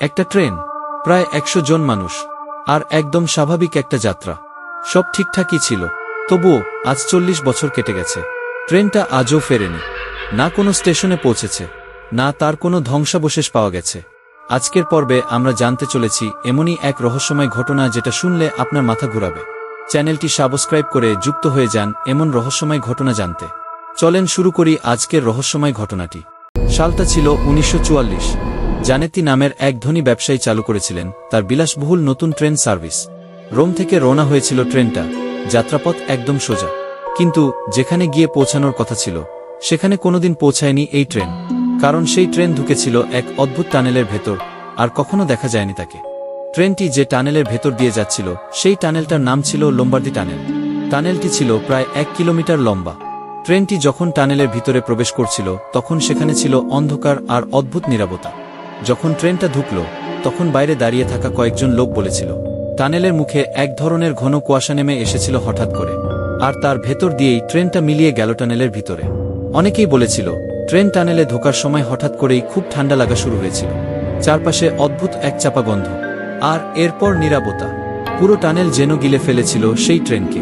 একটা ট্রেন, প্রায় একশো জন মানুষ, আর একদম স্বাভাবিক একটা যাত্রা। সব ঠিকঠাকই ছিল। তবুও, আজ চল্লিশ বছর কেটে গেছে। ট্রেনটা আজও ফেরেনি। না কোনো স্টেশনে পৌঁছেছে, না তার কোনো ধ্বংসাবশেষ পাওয়া গেছে। আজকের পর্বে আমরা জানতে চলেছি এমনই এক রহস্যময় ঘটনা যেটা শুনলে আপনার মাথা ঘুরাবে। চ্যানেলটি সাবস্ক্রাইব করে যুক্ত হয়ে যান এমন রহস্যময় ঘটনা জানতে। চলেন শুরু করি আজকের রহস্যময় ঘটনাটি। সালটা ছিল উনিশশো চুয়াল্লিশ। জানেতি নামের এক ধনী ব্যবসায়ী চালু করেছিলেন, তার বিলাসবহুল নতুন ট্রেন সার্ভিস। রোম থেকে রওনা হয়েছিল ট্রেনটা, যাত্রাপথ একদম সোজা। কিন্তু, যেখানে গিয়ে পৌঁছানোর কথা ছিল, সেখানে কোনোদিন পৌঁছায়নি এই ট্রেন। কারণ সেই ট্রেন ঢুকেছিল এক অদ্ভুত টানেলের ভেতর, আর কখনো দেখা যায়নি তাকে। ট্রেনটি যে টানেলের ভেতর দিয়ে যাচ্ছিল, সেই টানেলটার নাম ছিল লোম্বার্দি টানেল। টানেলটি ছিল প্রায় এক কিলোমিটার লম্বা। ট্রেনটি যখন টানেলের ভিতরে প্রবেশ করছিল, তখন সেখানে ছিল অন্ধকার আর অদ্ভুত নিরাপত্তা যখন ট্রেনটা ঢুকল, তখন বাইরে দাঁড়িয়ে থাকা কয়েকজন লোক বলেছিল, টানেলের মুখে এক ধরনের ঘন কুয়াশা নেমে এসেছিল হঠাৎ করে। আর তার ভেতর দিয়েই ট্রেনটা মিলিয়ে গেল টানেলের ভিতরে। অনেকেই বলেছিল, ট্রেন টানেলে ঢোকার সময় হঠাৎ করেই খুব ঠান্ডা লাগা শুরু হয়েছিল। চারপাশে অদ্ভুত এক চাপা গন্ধ আর এরপর নিরাপত্তা। পুরো টানেল যেন গিলে ফেলেছিল সেই ট্রেনকে।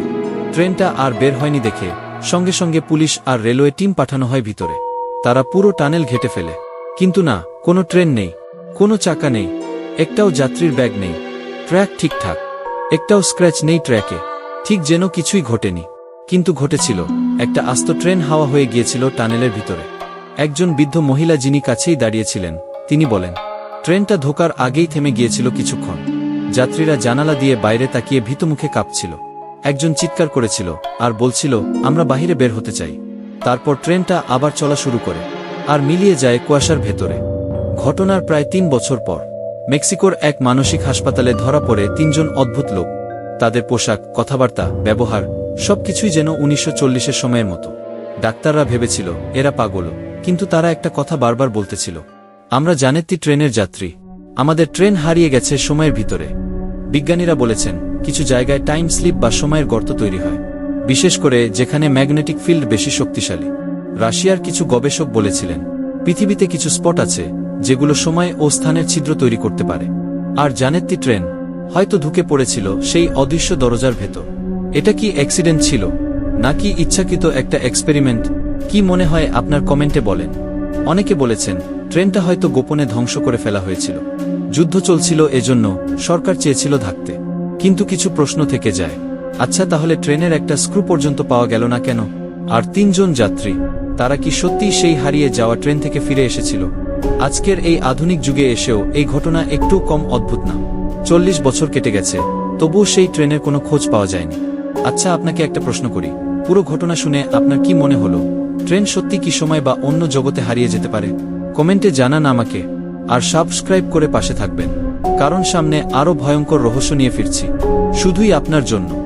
ট্রেনটা আর বের হয়নি দেখে সঙ্গে সঙ্গে পুলিশ আর রেলওয়ে টিম পাঠানো হয় ভিতরে। তারা পুরো টানেল ঘেটে ফেলে। কিন্তু না, কোনো ট্রেন নেই, কোনো চাকা নেই, একটাও যাত্রীর ব্যাগ নেই, ট্র্যাক ঠিকঠাক, একটাও স্ক্র্যাচ নেই ট্র্যাকে, ঠিক যেন কিছুই ঘটেনি, কিন্তু ঘটেছিল, একটা আস্ত ট্রেন হাওয়া হয়ে গিয়েছিল টানেলের ভিতরে। একজন বৃদ্ধ মহিলা যিনি কাছেই দাঁড়িয়েছিলেন, তিনি বলেন, ট্রেনটা ধোকার আগেই থেমে গিয়েছিল কিছুক্ষণ। যাত্রীরা জানালা দিয়ে বাইরে তাকিয়ে ভীতমুখে কাঁপছিল। একজন চিৎকার করেছিল আর বলছিল, আমরা বাহিরে বের হতে চাই। তারপর ট্রেনটা আবার চলা শুরু করে। আর মিলিয়ে যায় কুয়াশার ভেতরে। ঘটনার প্রায় তিন বছর পর, মেক্সিকোর এক মানসিক হাসপাতালে ধরা পড়ে তিনজন অদ্ভুত লোক। তাদের পোশাক, কথাবার্তা, ব্যবহার, সবকিছুই যেন উনিশশো চল্লিশের সময়ের মতো। ডাক্তাররা ভেবেছিল, এরা পাগল, কিন্তু তারা একটা কথা বারবার বলতেছিল। আমরা জানেতি ট্রেনের যাত্রী। আমাদের ট্রেন হারিয়ে গেছে সময়ের ভিতরে। বিজ্ঞানীরা বলেছেন, কিছু জায়গায় টাইম স্লিপ বা সময়ের গর্ত তৈরি হয়। বিশেষ করে যেখানে ম্যাগনেটিক ফিল্ড বেশি শক্তিশালী। রাশিয়ার কিছু গবেষক বলেছিলেন, পৃথিবীতে কিছু স্পট আছে, যেগুলো সময় ও স্থানের ছিদ্র তৈরি করতে পারে। আর জানেত্তি ট্রেন হয়তো ঢুকে পড়েছিল সেই অদৃশ্য দরজার ভেতর। এটা কি অ্যাক্সিডেন্ট ছিল, নাকি ইচ্ছাকৃত একটা এক্সপেরিমেন্ট, কি মনে হয় আপনার কমেন্টে বলেন। অনেকে বলেছেন, ট্রেনটা হয়তো গোপনে ধ্বংস করে ফেলা হয়েছিল। যুদ্ধ চলছিল এজন্য সরকার চেয়েছিল থাকতে কিন্তু কিছু প্রশ্ন থেকে যায় আচ্ছা তাহলে ট্রেনের একটা স্ক্রু পর্যন্ত পাওয়া গেল না কেন? আর তিনজন যাত্রী। তারা কি সত্যিই সেই হারিয়ে যাওয়া ট্রেন থেকে ফিরে এসেছিল? আজকের এই আধুনিক যুগে এসেও এই ঘটনা একটু কম অদ্ভুত না। চল্লিশ বছর কেটে গেছে, তবুও সেই ট্রেনের কোনো খোঁজ পাওয়া যায়নি। আচ্ছা আপনাকে একটা প্রশ্ন করি। পুরো ঘটনা শুনে আপনার কি মনে হলো? ট্রেন সত্যি কি সময় বা অন্য জগতে হারিয়ে যেতে পারে? কমেন্টে জানান আমাকে, আর সাবস্ক্রাইব করে পাশে থাকবেন। কারণ সামনে আরও ভয়ঙ্কর রহস্য নিয়ে ফিরছি। শুধুই আপনার জন্য।